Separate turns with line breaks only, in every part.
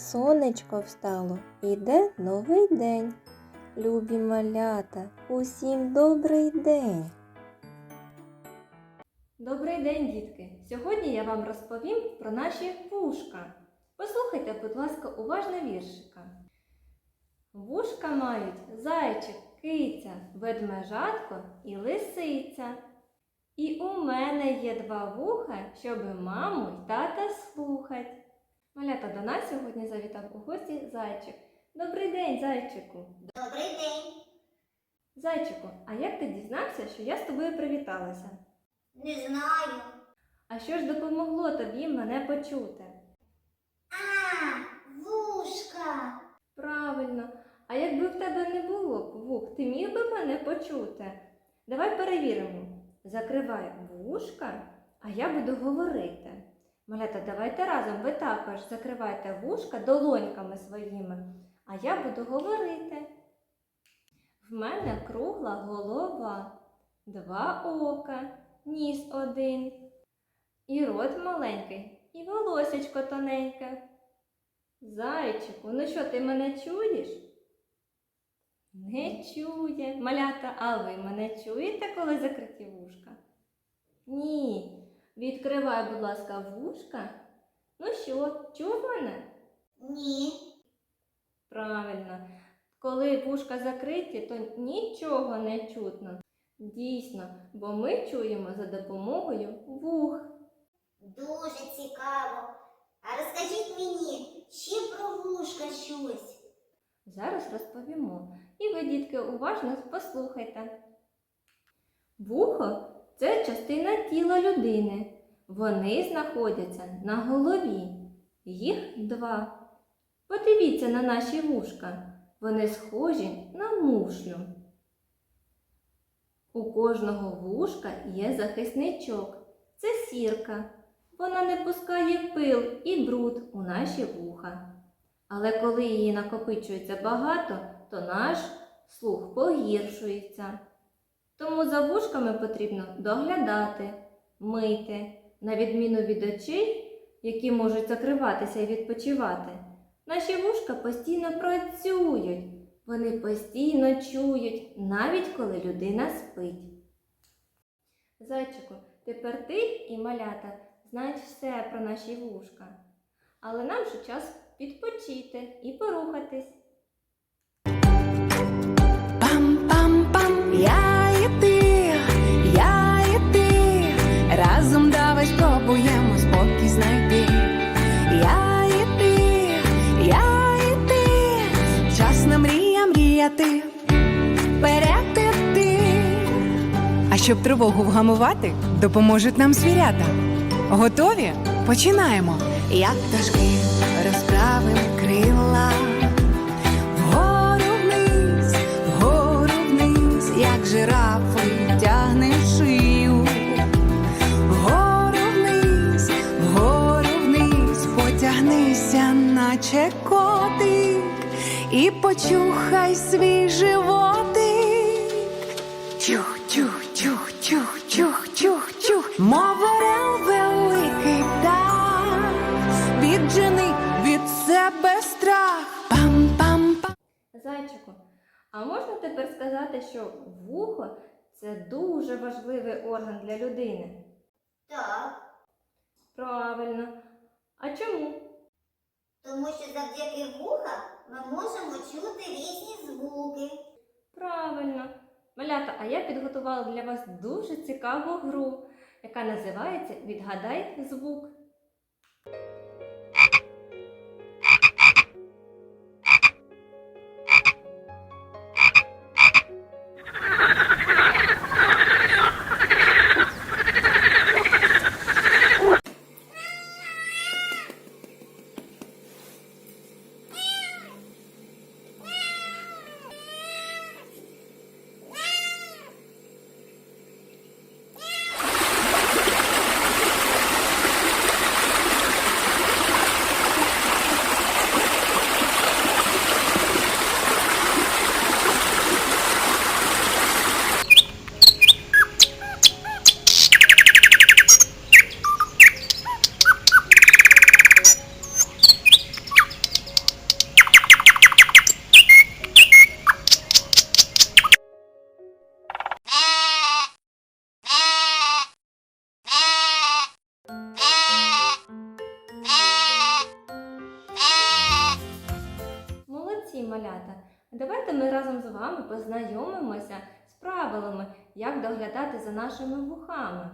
Сонечко встало, іде новий день. Любі малята, усім добрий день.
Добрий день, дітки! Сьогодні я вам розповім про наші вушка. Послухайте, будь ласка, уважно віршика. Вушка мають зайчик, киця, ведмежатко і лисиця. І у мене є два вуха, щоби маму й тата слухать. Малята до нас сьогодні завітав у гості зайчик. Добрий день, зайчику!
Добрий день.
Зайчику, а як ти дізнався, що я з тобою привіталася?
Не знаю.
А що ж допомогло тобі мене почути?
А, вушка.
Правильно. А якби в тебе не було б вух, ти міг би мене почути? Давай перевіримо. Закривай вушка, а я буду говорити. Малята, давайте разом. Ви також закривайте вушка долоньками своїми, а я буду говорити. В мене кругла голова, два ока, ніс один, і рот маленький, і волосечко тоненьке. Зайчику, ну що, ти мене чуєш? Не чує. Малята, а ви мене чуєте, коли закриті вушка? Ні. Відкривай, будь ласка, вушка. Ну що, чув мене?
Ні.
Правильно. Коли вушка закриті, то нічого не чутно. Дійсно, бо ми чуємо за допомогою вух.
Дуже цікаво. А розкажіть мені ще про вушка щось.
Зараз розповімо. І ви, дітки, уважно послухайте. Вухо це частина тіла людини. Вони знаходяться на голові. Їх два. Подивіться на наші вушка. Вони схожі на мушлю. У кожного вушка є захисничок. Це сірка. Вона не пускає пил і бруд у наші вуха. Але коли її накопичується багато, то наш слух погіршується. Тому за вушками потрібно доглядати, мити, на відміну від очей, які можуть закриватися і відпочивати. Наші вушка постійно працюють, вони постійно чують, навіть коли людина спить. Зайчику, тепер ти і малята знають все про наші вушка. Але нам вже час відпочити і порухатись.
Щоб тривогу вгамувати, допоможуть нам звірята. Готові? Починаємо. Як пташки розправим крила. Вгору вниз, вгору вниз, як жирафи тягне шию. Вгору вниз, вгору вниз, потягнися, наче котик, і почухай свій животик. Чух, мов орел великий птах, віджени від себе страх. Пам-пам-пам.
Зайчику, а можна тепер сказати, що вухо це дуже важливий орган для людини?
Так,
Правильно. А чому?
тому що завдяки вухам ми можемо чути різні звуки.
Правильно. Малята, а я підготувала для вас дуже цікаву гру, яка називається Відгадай звук. Малята. Давайте ми разом з вами познайомимося з правилами, як доглядати за нашими вухами,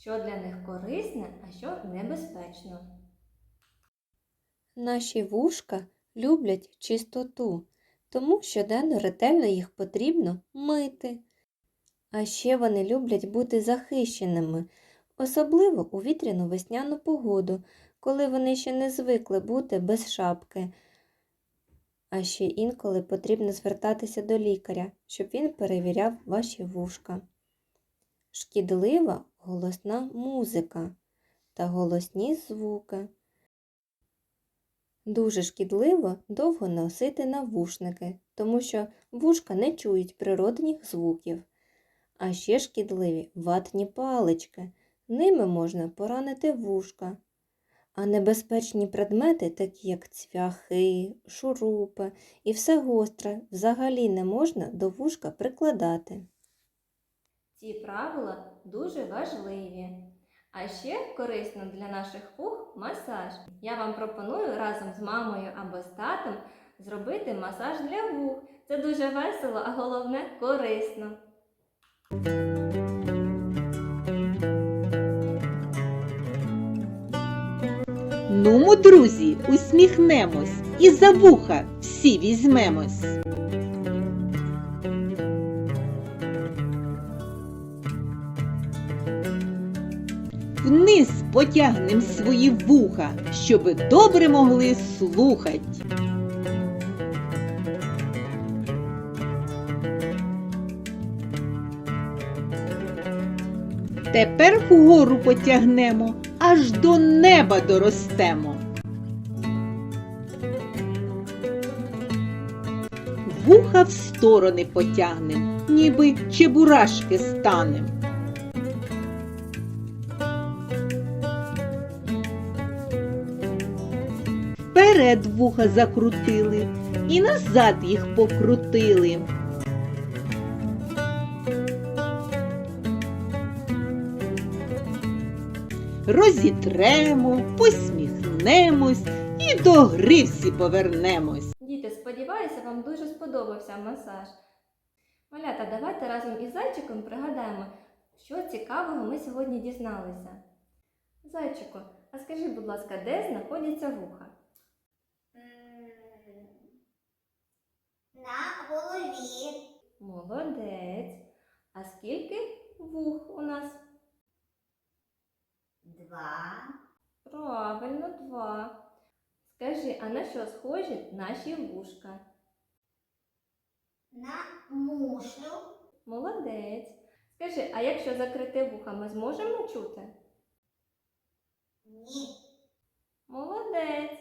що для них корисне, а що небезпечно.
Наші вушка люблять чистоту, тому щоденно ретельно їх потрібно мити. А ще вони люблять бути захищеними, особливо у вітряну весняну погоду, коли вони ще не звикли бути без шапки. А ще інколи потрібно звертатися до лікаря, щоб він перевіряв ваші вушка. Шкідлива голосна музика та голосні звуки. Дуже шкідливо довго носити навушники, тому що вушка не чують природних звуків. А ще шкідливі ватні палички. Ними можна поранити вушка. А небезпечні предмети, такі як цвяхи, шурупи і все гостре, взагалі не можна до вушка прикладати.
Ці правила дуже важливі. А ще корисно для наших вух масаж. Я вам пропоную разом з мамою або з татом зробити масаж для вух. Це дуже весело, а головне корисно.
Нумо, друзі, усміхнемось і за вуха всі візьмемось. Вниз потягнем свої вуха, щоби добре могли слухать. Тепер вгору потягнемо, аж до неба доростемо. Вуха в сторони потягнем, ніби чебурашки станем. Вперед вуха закрутили і назад їх покрутили. Розітремо, посміхнемось і до гри всі повернемось.
Діти, сподіваюся, вам дуже сподобався масаж. Малята, давайте разом із зайчиком пригадаємо, що цікавого ми сьогодні дізналися. Зайчику, а скажи, будь ласка, де знаходяться вуха?
На голові.
Молодець. А скільки вух у нас?
Два.
Правильно, два. Скажи, а на що схожі наші вушка?
На мушлю.
Молодець. Скажи, а якщо закрити вуха, ми зможемо чути?
Ні.
Молодець.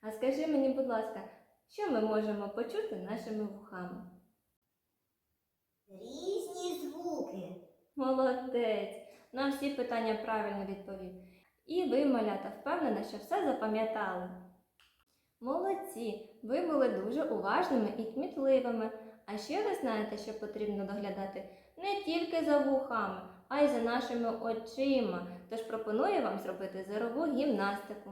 А скажи мені, будь ласка, що ми можемо почути нашими вухами?
Різні звуки.
Молодець. На всі питання правильно відповів. І ви, малята, впевнена, що все запам'ятали. Молодці! Ви були дуже уважними і кмітливими. А ще ви знаєте, що потрібно доглядати не тільки за вухами, а й за нашими очима. Тож пропоную вам зробити зорову гімнастику.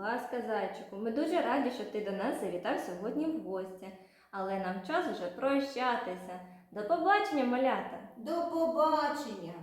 Ласка, зайчику, ми дуже раді, що ти до нас завітав сьогодні в гості. Але нам час уже прощатися. До побачення, малята!
До побачення!